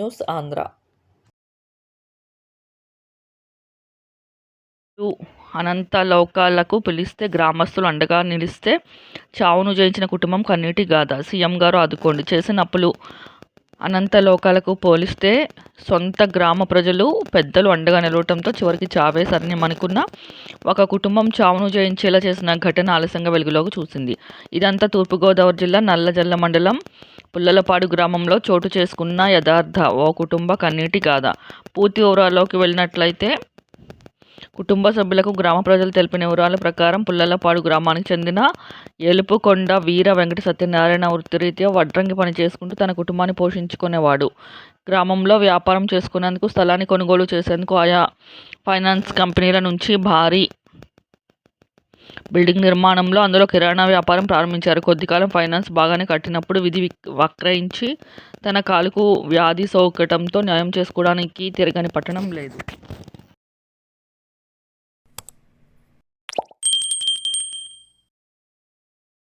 News Andhra అనంతలోకాలకు పిలిస్తే గ్రామస్తులు అండగా నిలిస్తే చావును జయించిన కుటుంబం కన్నీటి గాథ. సీఎం గారు ఆదుకోండి. చేసిన అప్పులు అనంతలోకాలకు పోలిస్తే సొంత గ్రామ ప్రజలు పెద్దలు అండగా నిలవటంతో చివరికి చావే శరణ్యమనుకున్న ఒక కుటుంబం చావును జయించేలా చేసిన ఘటన ఆలస్యంగా వెలుగులోకి చూసింది. ఇదంతా తూర్పుగోదావరి జిల్లా నల్లజల్ల మండలం పుల్లలపాడు గ్రామంలో చోటు చేసుకున్న యథార్థ ఓ కుటుంబ కన్నీటి గాథ. పూర్తి వివరాల్లోకి వెళ్ళినట్లయితే కుటుంబ సభ్యులకు గ్రామ ప్రజలు తెలిపిన వివరాల ప్రకారం పుల్లలపాడు గ్రామానికి చెందిన ఏలుపుకొండ వీర వెంకట సత్యనారాయణ వృత్తిరీత్యా వడ్రంగి పని చేసుకుంటూ తన కుటుంబాన్ని పోషించుకునేవాడు. గ్రామంలో వ్యాపారం చేసుకునేందుకు స్థలాన్ని కొనుగోలు చేసేందుకు ఆయా ఫైనాన్స్ కంపెనీల నుంచి భారీ బిల్డింగ్ నిర్మాణంలో అందులో కిరాణా వ్యాపారం ప్రారంభించారు. కొద్దికాలం ఫైనాన్స్ బాగానే కట్టినప్పుడు విధి వక్రయించి తన కాలుకు వ్యాధి సోకటంతో న్యాయం చేసుకోవడానికి తిరగని పట్టణం లేదు.